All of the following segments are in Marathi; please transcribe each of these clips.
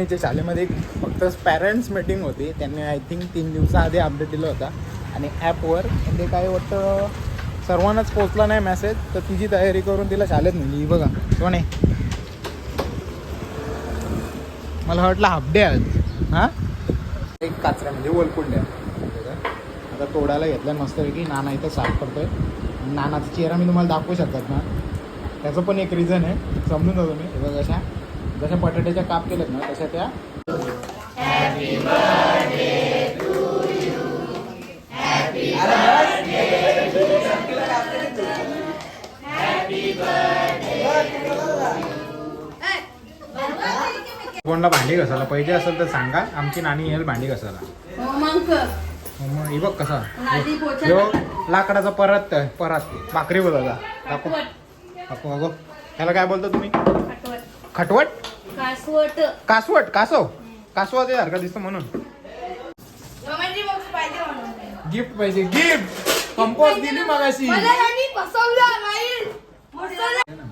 त्यांच्या शाळेमध्ये एक फक्त पॅरेंट्स मीटिंग होती. त्यांनी आय थिंक तीन दिवसाआधी अपडेट दिला होता. आणि ॲपवर म्हणजे काय वाटतं सर्वांनाच पोचला नाही मेसेज तर तिची तयारी करून तिला शाळेत नेली. बघा कोण आहे? मला वाटलं हापडे आहेत हां? एक काचरा म्हणजे ओलकुंड्या आता तोडायला घेतलं मस्तपैकी. नाना इथं साफ करतोय. नानाचा चेहरा मी तुम्हाला दाखवू शकतात ना. त्याचं पण एक रिझन आहे. समजून जा तुम्ही बघा अशा. जशा बटाट्याच्या काप केल्यात ना तशा त्या. कोणला भांडी घासायला? पाहिजे असेल तर सांगा. आमची नानी येईल भांडी घासायला. हो मग हे बघ कसा. ह्यो लाकडाचा परत परत. भाकरी काटवट दाखव. अगो. त्याला काय बोलतो तुम्ही? खटवट? कासवट. कासवट कासव. कासवाचे सारखा दिसतो म्हणून? पाहिजे. गिफ्ट पाहिजे. गिफ्ट कंपोज दिली मगाशी. मला यांनी फसवलं नाही फसवलं.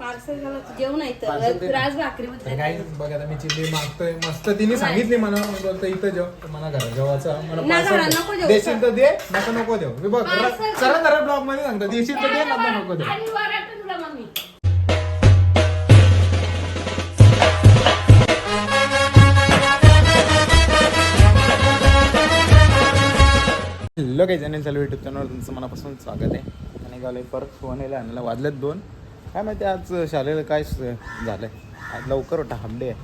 पार्सल झालं जेवण आहे पार्सल दे. तर राज भाकरी तर बद्दल काय बघ आता मी चिल्ली मागतोय. मस्त तिने सांगितली मला. मी बोलतो इथं जेव. तर मला घरा जेवायचं. मला नाही parcel घरा दे. नको जेवू. देशील तर दे नको नको देऊ मी बघ Parcel. सरळ सरळ ब्लॉगमध्ये सांगतो. देशील तर दे नको नको देऊ आणि वरात हॅलो काही जण चालू युट्यूब चॅनलवर तुमचं मनापासून स्वागत आहे. आणि गावले परत फोन यायला आणला वाजलेत दोन. काय माहिती आज शाळेला काय स- आहे आज लवकर होता हाफडे आहे.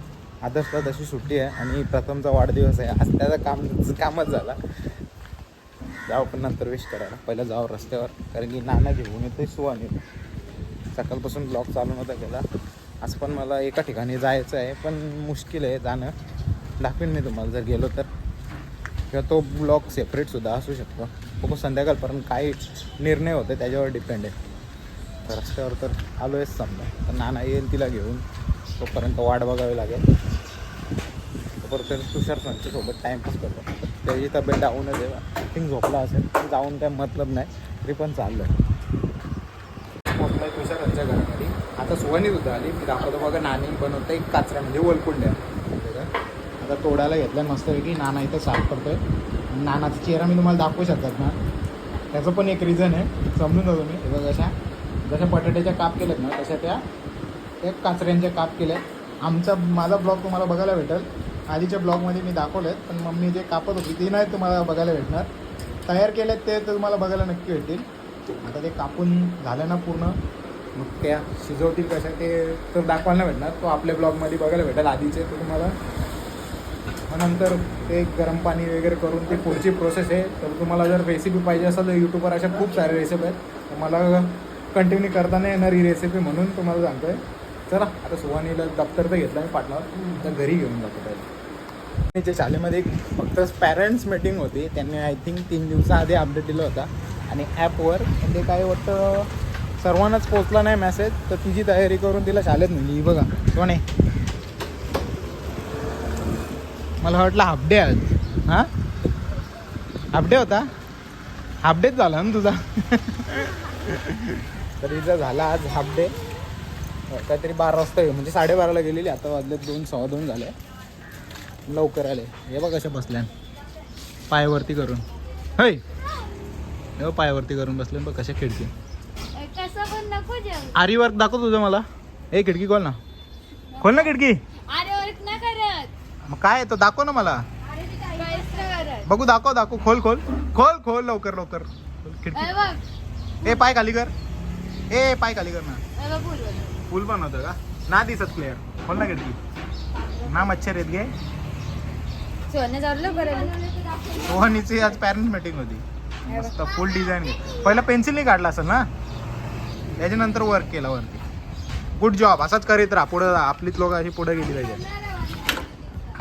आदर्शला तशी सुट्टी आहे आणि प्रथमचा वाढदिवस आहे. आज त्याचा काम कामच झाला. जाऊ पण नंतर विश करायला. पहिलं जाऊ रस्त्यावर कारण की नाना घेऊन येतो सुवानी सकाळपासून ब्लॉग चालू नव्हता केला. आज पण मला एका ठिकाणी जायचं आहे पण मुश्किल आहे जाणं. दाखवीन मी तुम्हाला जर गेलो तर. किंवा तो ब्लॉक सेपरेटसुद्धा असू शकतो. फक्त संध्याकाळपर्यंत काय निर्णय होते त्याच्यावर डिपेंड आहे. तर रस्त्यावर तर आलो आहेच समजा. तर नाना येईल तिला घेऊन. तोपर्यंत वाट बघावी लागेल. तोपर्यंत तुषार सोबत टाईमपास करतो. त्याची तब्येत डाऊनच आहे थिंक झोपला असेल. पण जाऊन काय मतलब नाही. तरी पण चाललं. पोचलाय तुषार घरामध्ये. आता सुवणी सुद्धा आली. मी दाखवतो बघा नाणी बनवतं एक काचरा म्हणजे वलकुंड्या. आता तोडायला घेतल्या मस्तपैकी नाना इथं साफ करतोय. नानाचा चेहरा मी तुम्हाला दाखवू शकतात ना. त्याचं पण एक रिझन आहे. समजून जा तुम्ही हे बघा जशा बटाट्याच्या काप केल्यात ना तशा त्या त्या काचऱ्यांच्या काप केल्या आमचा माझा ब्लॉग तुम्हाला बघायला भेटेल. आधीच्या ब्लॉगमध्ये मी दाखवलेत पण मम्मी जे कापत होती ती नाही तुम्हाला बघायला भेटणार. तयार केलेत ते तर तुम्हाला बघायला नक्की भेटतील. आता ते कापून झालं ना पूर्ण. मग त्या शिजवतील कशा ते तर दाखवायला भेटणार. तो आपल्या ब्लॉगमध्ये बघायला भेटेल आधीचे तर तुम्हाला. मग नंतर ते गरम पाणी वगैरे करून ती पुढची प्रोसेस आहे. तर तुम्हाला जर रेसिपी पाहिजे असेल तर यूट्यूबवर अशा खूप साऱ्या रेसिपी आहेत. मला कंटिन्यू करताना येणार ही रेसिपी म्हणून तुम्हाला सांगतो आहे चला आता सुहानीला दप्तर तर घेतलं आहे पाठणार तर घरी घेऊन जातो त्याला. त्यांच्या शाळेमध्ये एक फक्त पॅरेंट्स मीटिंग होती. त्यांनी आय थिंक तीन दिवसाआधी अपडेट दिला होता. आणि ॲपवर ते म्हणजे काय वाटतं सर्वांनाच पोचला नाही मेसेज तर तिची तयारी करून तिला शाळेत नेली. बघा कोण आहे मला वाटलं हाफ डे आज. हां? हाफ डे होता? हाफ डेच झाला ना तुझा? तर हिचा झाला आज हाफ डे काहीतरी बारा वाजता येऊ. म्हणजे साडेबाराला गेलेली आता वाजले दोन सव्वा दोन झाले. लवकर आले. हे बघ कशा बसल्या पायावरती करून. होय. हे पायावरती करून बसले बघ कशा खिडकी. आरी वर्क दाखव तुझं मला. ए खिडकी खोल ना. खोल ना खिडकी अरे वर्क नाही करत मग काय तो दाखव ना मला. बघू दाखव दाखव. खोल खोल. खोल खोल लवकर लवकर. खिडकी. ए पाय खाली कर. ए पाय खाली कर ना. फुल पण होतं का? ना दिसत क्लिअर खोल ना खिडकी. ना मच्छर येत बरं सोहनीची आज पॅरेंट्स मीटिंग होती. मस्त फुल डिझाईन पहिला पेन्सिलने काढला असेल ना? त्याच्यानंतर वर्क केला वरती. गुड जॉब असाच करीत राहा. पुढे आपलीच लोक अशी पुढे गेली पाहिजे.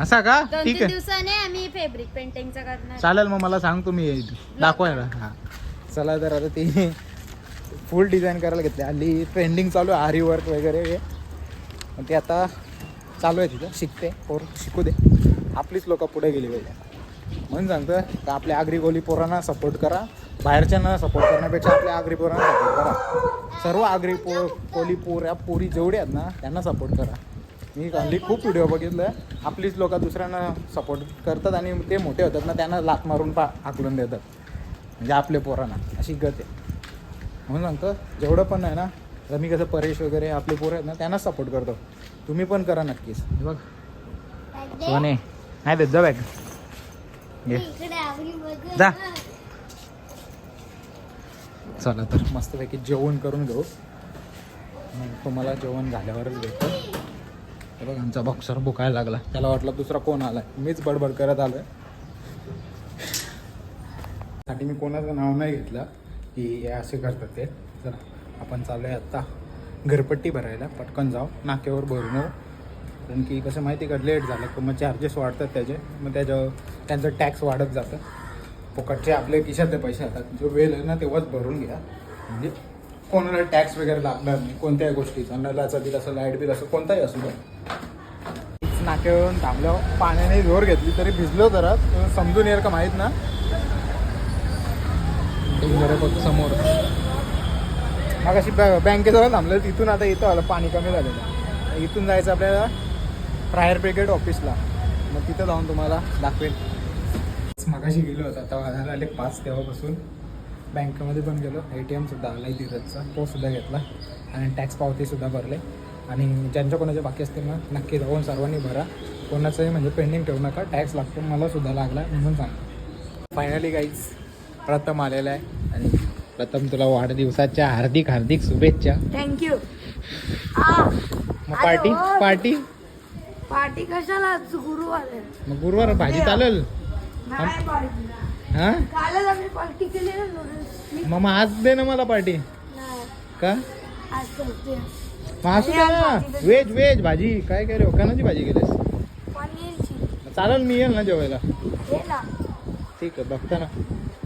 असा का? दोन ठीक तीन आहे. दिवसाने आम्ही फॅब्रिक पेंटिंगचा करणार. चालेल मग मला सांग तुम्ही. दाखवायला हां. चला तर आता ती फुल डिझाईन करायला घेतली. हल्ली ट्रेंडिंग चालू आहे. आरी वर्क वगैरे. हे पण ते आता चालू आहे तिथं. शिकते. पोर शिकू दे. आपलीच लोक पुढे गेली पाहिजे. म्हणून सांगतो का आपल्या आगरी कोली पोरांना सपोर्ट करा. बाहेरच्यांना सपोर्ट करण्यापेक्षा आपल्या आगरी पोरांना सपोर्ट करा. सर्व आगरी पो कोली पोर या पोरी जेवढे आहेत ना त्यांना सपोर्ट करा. मी हल्ली खूप व्हिडिओ बघितलं आपलीच लोक दुसऱ्यांना सपोर्ट करतात आणि ते मोठे होतात ना त्यांना लात मारून पा हाकलून देतात. म्हणजे आपले पोरांना. अशी गत आहे. म्हणून सांगतो जेवढं पण आहे ना आता मी कसं परेश वगैरे आपले पोरं आहेत ना त्यांनाच सपोर्ट करतो. तुम्ही पण करा नक्कीच. बघ. सोने नाही देत जा बॅग घे. जा. चला तर मस्तपैकी जेवण करून घेऊ. मग तुम्हाला जेवण झाल्यावरच भेटतो. हे बघ आमचा बॉक्सर बुकायला लागला. त्याला वाटलं दुसरा कोण आलाय. मीच बडबड करत आलोय. साठी मी कोणाचं नाव नाही घेतलं की हे असे करतात ते. चला आपण चालूया आत्ता घरपट्टी भरायला. पटकन जाऊ. नाक्यावर भरून येऊ कारण की कसं माहिती का लेट झालं. की मग चार्जेस वाढतात त्याचे. मग त्याच्यावर त्यांचं टॅक्स वाढत जातं. फुकटचे आपले खिशातले पैसे येतात. जो वेळ आहे ना तेव्हाच भरून घ्या. म्हणजे कोणाला टॅक्स वगैरे लागणार नाही कोणत्याही गोष्टीचा नलाचं बिल असं लाइट बिल असं कोणताही असू द्या. नाक्यावरून थांबल्यावर पाण्याने जोर घेतली तरी भिजलो जरा तर समजून येईल का माहीत ना? समोर. मग अशी बँकेजवळ थांबलं तिथून आता इथं आलं पाणी कमी झालेलं. इथून जायचं आपल्याला फायर ब्रिगेड ऑफिसला. मग तिथं जाऊन तुम्हाला दाखवेल मगाशी गेलो होतो आता वाजायला आले पाच तेव्हापासून. बँकेमध्ये पण गेलो. ए टी एमसुद्धा आला आहे धीरजचा तो सुद्धा घेतला. आणि टॅक्स पावतीसुद्धा भरले. आणि ज्यांच्या कोणाचे बाकी असतील ना नक्की जाऊन सर्वांनी भरा. कोणाचंही म्हणजे पेंडिंग ठेवू नका. टॅक्स लागतो. मला सुद्धा लागला आहे म्हणून सांगतो. फायनली गाईज प्रथम आलेला आहे. आणि प्रथम तुला वाढदिवसाच्या हार्दिक हार्दिक शुभेच्छा. थँक्यू मग पार्टी पार्टी पार्टी कशाला? गुरुवार मग गुरुवार भाजी चालेल. नाही पार्टी हां? कालच आम्ही पार्टी केली ना नूडल्सची मग मग आज दे ना मला पार्टी. नाही. का? आज करते. मग असू दे ना. व्हेज व्हेज भाजी. काय काय रे कानाची भाजी केलीस? पनीरची. चालेल मी येईल ना जेवायला. ये ना. ठीक आहे बघता ना.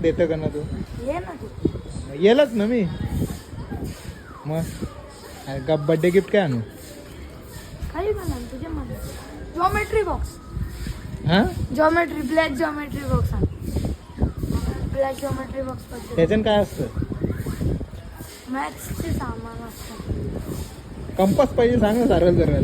देतं का ना तू? ये ना. तू येलच ना मी. मग. का बड्डे गिफ्ट काय आणू? तुझ्या जॉमेट्री बॉक्स हां? जॉमेट्री ब्लॅक जॉमेट्री बॉक्स आण. ब्लॅक जॉमेट्री बॉक्स पाहिजे त्याच्यानं काय असतं? मॅथ्सचे सामान असतं. कंपास पाहिजे सांग ना सारं जरा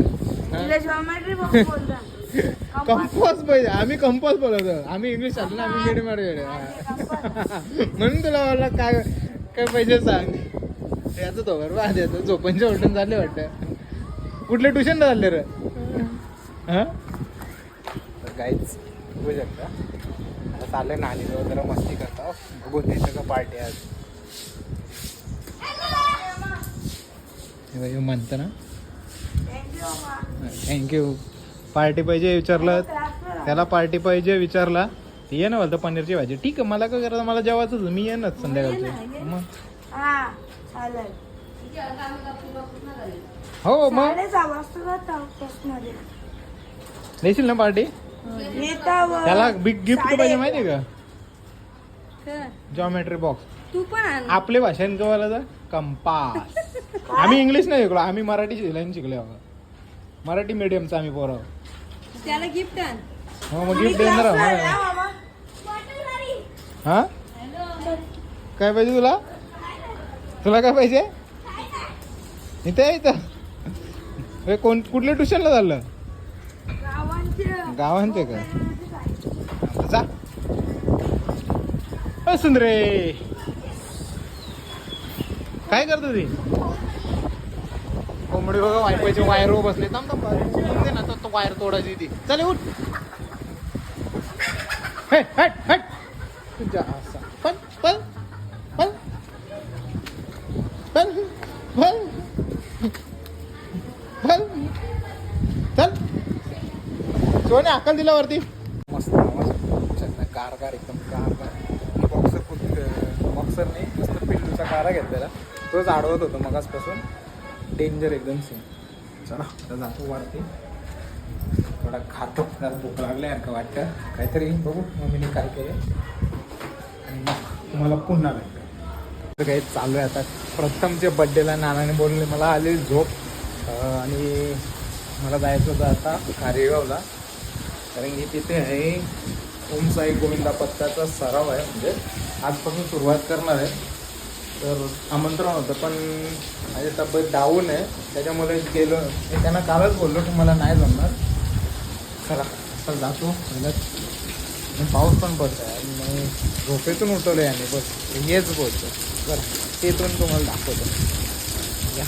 तुला जॉमेट्री बॉक्स बोलतात. कंपास पाहिजे आम्ही कंपास बोलवतो. आम्ही इंग्लिश शाळेत ना आम्ही मिडियम म्हणून तुला मला काय काय पाहिजे सांग. याचं तो बरोबर याचं झोपणच्या उलटून झाले वाटतं. कुठले ट्युशनला चालले रे? हां? काहीच बघू शकता. आता चाललंय नाणी जरा मस्ती करता बघून द्यायचं का पार्टी आज? हे म्हणतं ना. थँक्यू पार्टी पाहिजे विचारलं. त्याला पार्टी पाहिजे विचारला. ते ये ना बोलतं पनीरची भाजी. ठीक आहे मला काय करायचं? मला जेवायचंच मी येणच संध्याकाळचं. मग? हा चालेल. हो मग? देशील ना पार्टी त्याला बिग गिफ्ट पाहिजे माहिती आहे का? जॉमेट्री बॉक्स तू पण आपले भाषण कवाला कंपास. आम्ही इंग्लिश नाही शिकलो. आम्ही मराठी शिकलो शिकलो बाबा मराठी मीडियमचा आम्ही पोरं त्याला गिफ्ट आण. हो मग गिफ्ट देणार आहोत. हा. काय पाहिजे तुला? तुला काय पाहिजे? इथे इथं. हे कोण कुठल्या ट्युशनला झालं गावांचे गावांचे का आता जा. अ, सुंदरे. काय करतो ती? कोंबडी बघा वायफायचे वायर बसले. थांब थांब. ना तो- तो वायर तोडायची ती. चले उठ. हट हट तुझ्या असा. पण पण पण पल पल पल चल. सोने अक्कल दिला वरती. मस्त मस्त. कारगार एकदम कार कार बॉक्सर बॉक्सर नाही मस्त पिल्लूचा कारा घेतलेला. तोच आडवत होतो मगासपासून. डेंजर एकदम सीन चला आता जातो वरती. थोडा खातो. जरा भूक लागल्यासारखं वाटतं? काहीतरी बघू. मम्मीने काय केलं आणि मग तुम्हाला पुन्हा भेटतं. तर काही चालू आहे आता. प्रथमच्या बड्डेला नानाने बोलले मला आली झोप. आणि मला जायचं होतं आता खारेगावला कारण की तिथे आहे ओम साई गोविंदा पत्ताचा सराव आहे. म्हणजे आजपासून सुरुवात करणार आहे. तर आमंत्रण होतं पण माझी तब्येत डाऊन आहे. त्याच्यामुळे गेलो मी त्यांना कालच बोललो की मला नाही जमणार. खरा सर जातो. म्हणत पाऊस पण पडतो आहे आणि मी झोपेतून उठवलं याने बस. हेच बोलतो बरं पण तुम्हाला दाखवतो. या.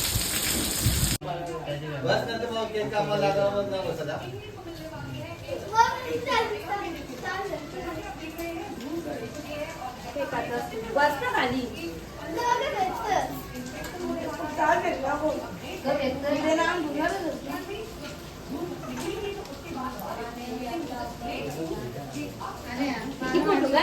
वाजता खाली फोटो का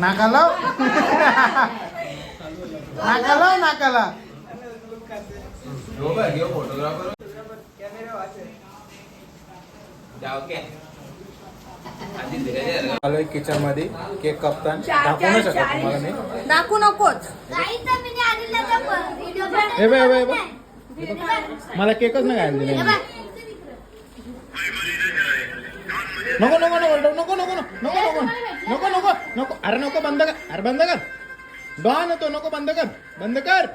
नाकाला? नाकाला नाकाला? आलोय किचनमध्ये केक कापताना. दाखवू नाही शकत तुम्हाला मी. दाखवू नकोच. हे बघ, हे बघ, हे बघ. हे बघ. मला केकच नाही खायला दिला. नको नको नको नको नको नको नको नको नको नको नको. अरे नको बंद कर अरे बंद कर. डॉन होतो नको बंद कर बंद कर.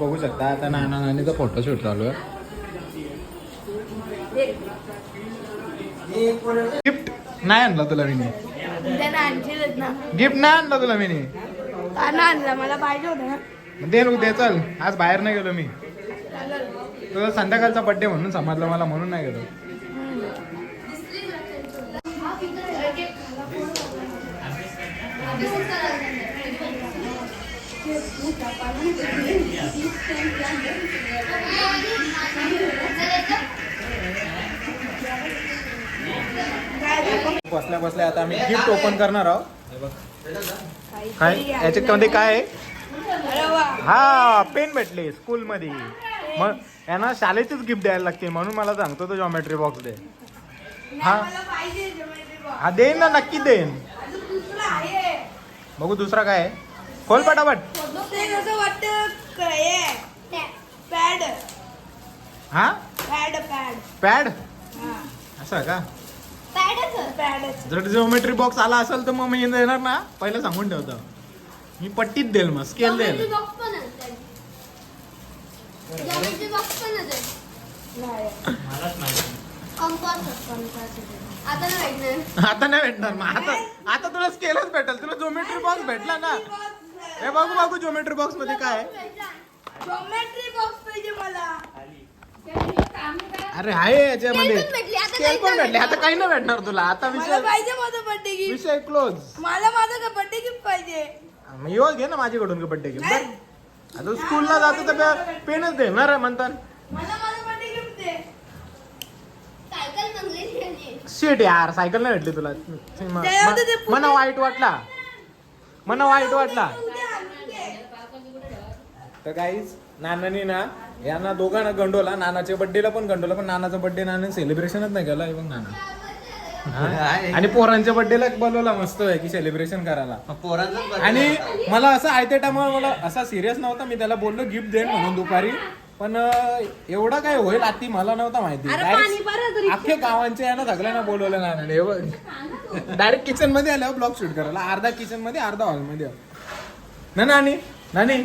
बघू शकता आता नाना नानीचा फोटोशूट चालू आहे. गिफ्ट नाही आणला तुला मी गिफ्ट नाही आणला तुला मी त्यांना आणला? मला पाहिजे होतं ना. दे नको दे चल. आज बाहेर नाही गेलो मी. तुझा संध्याकाळचा बड्डे म्हणून समजलं मला म्हणून नाही गेलो. बसल्या बसल्या आता आम्ही गिफ्ट ओपन करणार आहोत. काय? याच्यामध्ये काय आहे? हा पेन भेटले स्कूल मध्ये मग यांना शाळेचीच गिफ्ट द्यायला लागते म्हणून मला सांगतो तो जॉमेट्री बॉक्स दे. हा. हा देईन ना नक्की देईन. अजून दुसरं आहे बघू दुसरा काय आहे. खोल पटापट. ते कसं वाटतं क- हे? पॅड हा पॅड पॅड पॅड हा असं का? जर जिओमेट्री बॉक्स आला असेल तर मग मी देणार ना. पहिलं सांगून ठेवतो. मी पट्टीत देईल मग स्केल देईल. नाही. भेटणार आता नाही भेटणार. मग. आता आता तुला स्केलच भेटेल. तुला जोमेट्री बॉक्स भेटला ना? हे बघू बघू जोमेट्री बॉक्समध्ये काय आहे. जॉमेट्री बॉक्स पाहिजे मला. अरे आहे याच्यामध्ये. स्केल काही पण नाही भेटले. आता काही नाही भेटणार तुला. आता विषय पाहिजे माझं बर्थडे गिफ्ट विषय क्लोज मला माझं बर्थडे गिफ्ट पाहिजे? मग येऊ घे ना माझ्याकडून बड्डे गिफ्ट आता स्कूलला जातो तर पेनच देणार आहे म्हणतात मला माझं बर्थडे गिफ्ट दे सायकल चांगली झाली. शेट यार सायकल नाही भेटली तुला. म- मला वाईट वाटला. मला वाईट वाटला. दे. तर काहीच नानानी ना यांना दोघांना गंडवला. नानाच्या बड्डेला पण गंडवला पण नानाचा बड्डे नाना सेलिब्रेशनच नाही केला. बघ नाना. आणि पोरांच्या बर्थडेला बोलवला मस्त आहे की सेलिब्रेशन करायला. पोरांचा आणि मला असं आयत्या टायमाला मला असा सिरियस नव्हता. मी त्याला बोललो गिफ्ट देईन म्हणून दुपारी. पण एवढं काय होईल आती मला नव्हता माहिती. अरे पाणी बरं तरी. अख्खे गावांच्या यानं सगळ्यांना बोलवलं ना. डायरेक्ट किचनमध्ये आल्यावर ब्लॉग शूट करायला. अर्धा किचनमध्ये अर्धा हॉलमध्ये. ना नानी? नानी?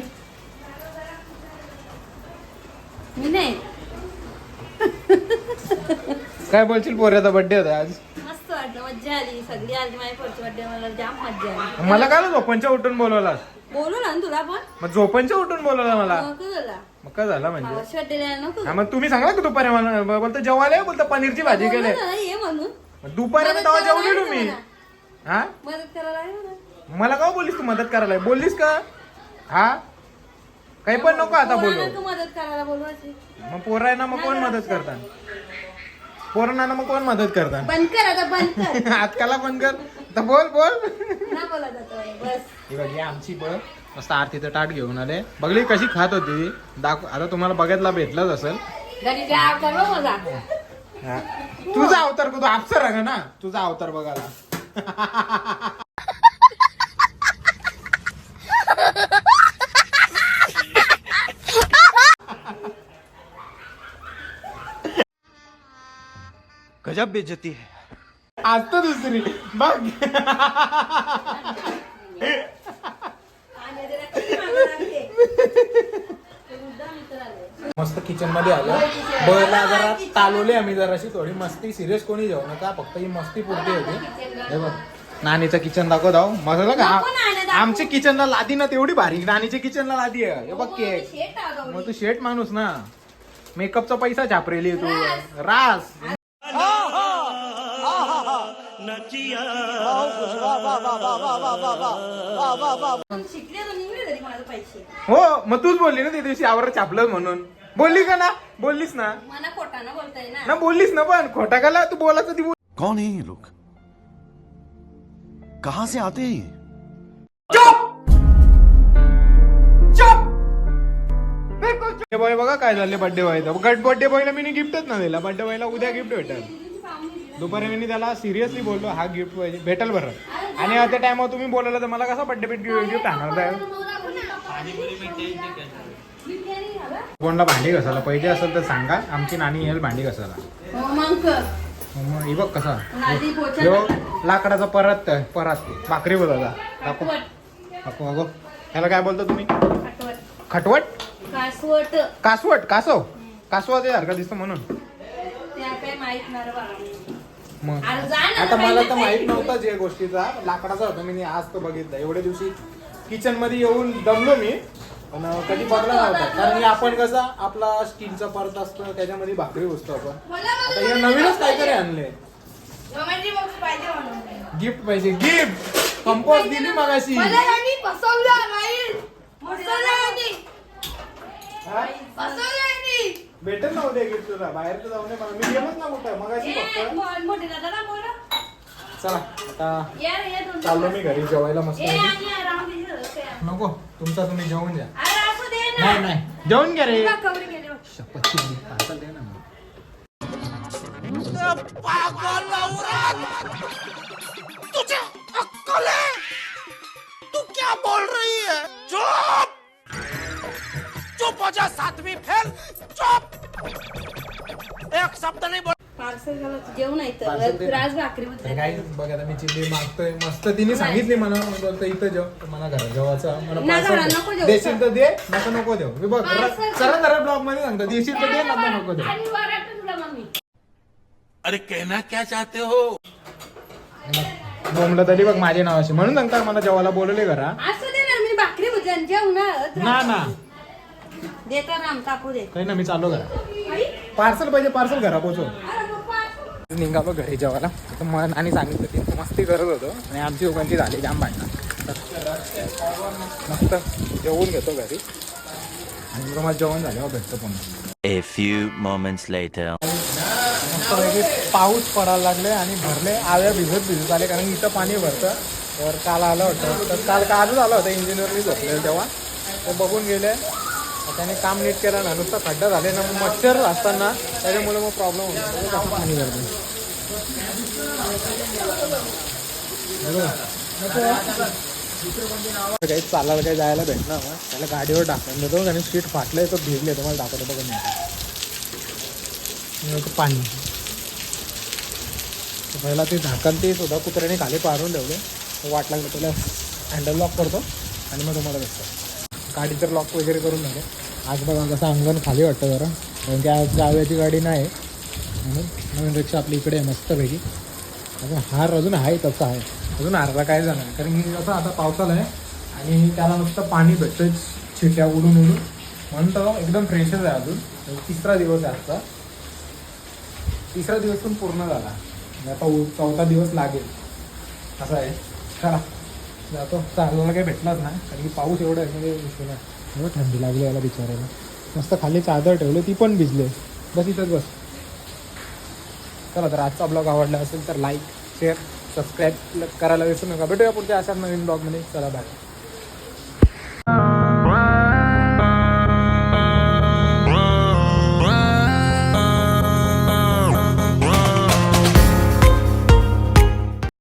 काय बोलशील पोऱ्याचा बर्थडे होता आज. मस्त वाटलं. मज्जा आली. सगळी आली माझी पुढची बर्थडे मला जाम मज्जा आली. मला काय झोपनच्या उठून बोलवला बोलू ना तुला पण? मग झोपनच्या उठून बोलवला मला. तुला मग काय झालं म्हणजे? नको. हा, मग तुम्ही सांगा की दुपारी मला बोलतो जेवायला बोलतो पनीरची भाजी बोलू केली ना, ये म्हणून. मग दुपारी मदत तेव्हा करायला जेवलेलो आहे मी. ना हा? मदत करायला आहे ना मला का बोललीस तू मदत करायला? बोललीस का? हा? काही पण नको आता बोलू. पोरांना मदत करायला बोलवायची. मग पोरांना मग कोण मदत करतात पोरांना मग कोण मदत करतात बंद कर आता बंद कर. आजकाला पण कर. तर बोल बोल. ना बोला जातो बस. ही बघ ही आमची बळ. मस्त आरतीचं ताट घेऊन आले. बघली कशी खात होती दाखव. आता तुम्हाला बघायला भेटलंच असेल. घरी जा हा. तुझा अवतार तू अप्सर आहे ना? तुझा अवतार बघायला. गजब बेइज्जती है। आज तर दुसरी। बघ मागं. ते. मस्त किचनमध्ये आलो. बळला जरा चालवले आम्ही जराशी थोडी मस्ती. सिरियस कोणी जेवू नका. फक्त ही मस्ती पुरती होती. हे बघ. नानीचं किचन दाखव दाव. मस्त का. आमच्या किचनला लादी ना तेवढी भारी. नानीच्या किचनला लादी आहे. हे बघ केक शेट आगाऊ. मग तू शेट माणूस ना. मेकअपचा पैसा छापरेली तू. रास पण शिकले तर निघले तरी माझे पैसे हो मग तूच बोलली ना त्या दिवशी आवर छापलं म्हणून. बोलली का ना? बोललीस ना. मला खोटानं बोलताय ना. ना बोललीस ना पण. खोटा काला तू बोलायचं ती बोल कौन है ये लोग? कहां से आते हैं ये? बर्थडे बॉय बघा काय झाले बर्थडे बॉयचा गट बर्थडे बॉयला मी गिफ्टच ना दिला. बर्थडे बॉयला उद्या गिफ्ट भेटेल. दुपारी मी त्याला सिरियसली बोललो हा गिफ्ट पाहिजे भेटेल बरं. आणि आता टायमावर तुम्ही बोलवलं तर मला कसं बर्थडे भेट गिफ्ट आणणार आहे कोणला भांडी घासायला? पाहिजे असेल तर सांगा. आमची नानी येईल भांडी घासायला. हो, मग बघ कसा. लाकडाचा परत परत. भाकरी बोलायचा दाखव. अगो. त्याला काय बोलतो तुम्ही. खटवट. कासवट. कासवट कासव. कासवाचे सारखं दिसतं म्हणून. मग. आता मला तर माहिती माहीत नाही. नव्हता जे गोष्टीचा. लाकडाचा होता मी आज तो बघितला. एवढ्या दिवशी किचनमध्ये येऊन दमलो मी पण कधी बघला नव्हता. कारण आपण कसा आपला स्टीलचा परत असतो त्याच्यामध्ये भाकरी बसतो आपण. आता हे नवीनच काहीतरी आणले. गिफ्ट पाहिजे. गिफ्ट! कंपोज दिली मगाशी. फसवलं, हा? भेटेल ना उद्या गिफ्ट तुला. बाहेर तर जाऊ नये मला मी गेलोच ना कुठं? मगाशी ए, फक्त. मो- मोठे दादा ना. चला आता ये रे, ये दोन- चाललो मी घरी. जेवायला मस्त ए, आणि. नको तुमचा तुम्ही जेवून द्या. अरे, असू दे ना. नाही नाही. जेवण घ्या रे. बघ, कवरी गेली बघ. शपथ पार्सल दे ना मला. तू क्या बोल रही है? चुप! चुप हो जा सातवीं फेल! शब्द नहीं बोल. पार्सल घालायचं जेवण आहे पार्सल दे. तर ना. राज भाकरी तर म्हणतात. काय बघ आता मी चिल्ली मागतोय. मस्त तिने सांगितली मला. बोलतो इथं जेव. मला जेवायचं. मला नाही जेवू. देशील तर दे नको नको देऊ मी बघ Parcel सरळ सरळ ब्लॉगमध्ये सांगतो. देशील तर दे नको नको दे आणि वरात तुला मम्मी. अरे कहना क्या चाहते हो? बोमलं तरी बघ माझे नावाशी. म्हणून सांगता मला जेवायला बोलवले घरा. असू दे ना मी भाकरी भजन जेवणात ना ना. देता ना कापू दे काही ना मी चाललो घरा पार्सल पाहिजे पार्सल घरा पोचव. निघालो घरी जेवायला. तर मन आणि सांगितलं की मस्ती करत होतो आणि आमची दोघांची झाली जाम भांडणं. मस्त जेवून घेतो घरी. आणि मग जेवण झाल्यावर भेटतो पुन्हा. A few moments later. पाऊस पडायला लागले आणि भरले आव्या भिजत भिजत आले कारण इथं पाणी भरतं. तर काल आलं होतं. तर काल कालच आलं होतं इंजिनियरनी झोपलेलं तेव्हा. ते बघून गेले. त्याने काम नीट केलं ना नुसतं खड्डा झाले ना मग मच्छर असताना त्याच्यामुळे मग प्रॉब्लेम होतो पाणी भरतं काही चालायला काही जायला भेटणार मग त्याला गाडीवर टाकून देतो आणि सीट फाटलंय तो भिजले. तुम्हाला दाखवतो बघा नाही पाणी. पहिला ते झाकण ते सुद्धा कुत्र्याने खाली पाडून ठेवले. वाट लागलं त्याला हँडल लॉक करतो आणि मग तुम्हाला भेटतो. गाडी तर लॉक वगैरे करून झाले. आज बघा कसं अंगण खाली वाटतं जरा. कारण की आज जाव्याची गाडी नाही. म्हणून नवीन रिक्षा आपली इकडे आहे मस्तपैकी. अजून हार अजून आहे तसा आहे. अजून हारला काय जाणार कारण की कसं आता पावसाला आहे आणि त्याला नुसतं पाणी भेटतंच छिट्या उडून उडून. म्हणून तर एकदम फ्रेशच आहे अजून. तिसरा दिवस आहे आजचा. तिसरा दिवस पण पूर्ण झाला. आता उ- चौथा दिवस लागेल. असं आहे. चला. जातो चालवायला काही भेटलाच नाही. कारण की पाऊस एवढा आहे म्हणजे विषय नाही. एवढं थंडी लागली याला बिचारायला मस्त खाली चादर ठेवले ती पण भिजले. बस इथंच बस. चला तर आजचा ब्लॉग आवडला असेल तर लाईक शेअर सबस्क्राईब करायला विसरू नका. भेटूया पुढच्या अशाच नवीन ब्लॉगमध्ये चला बाय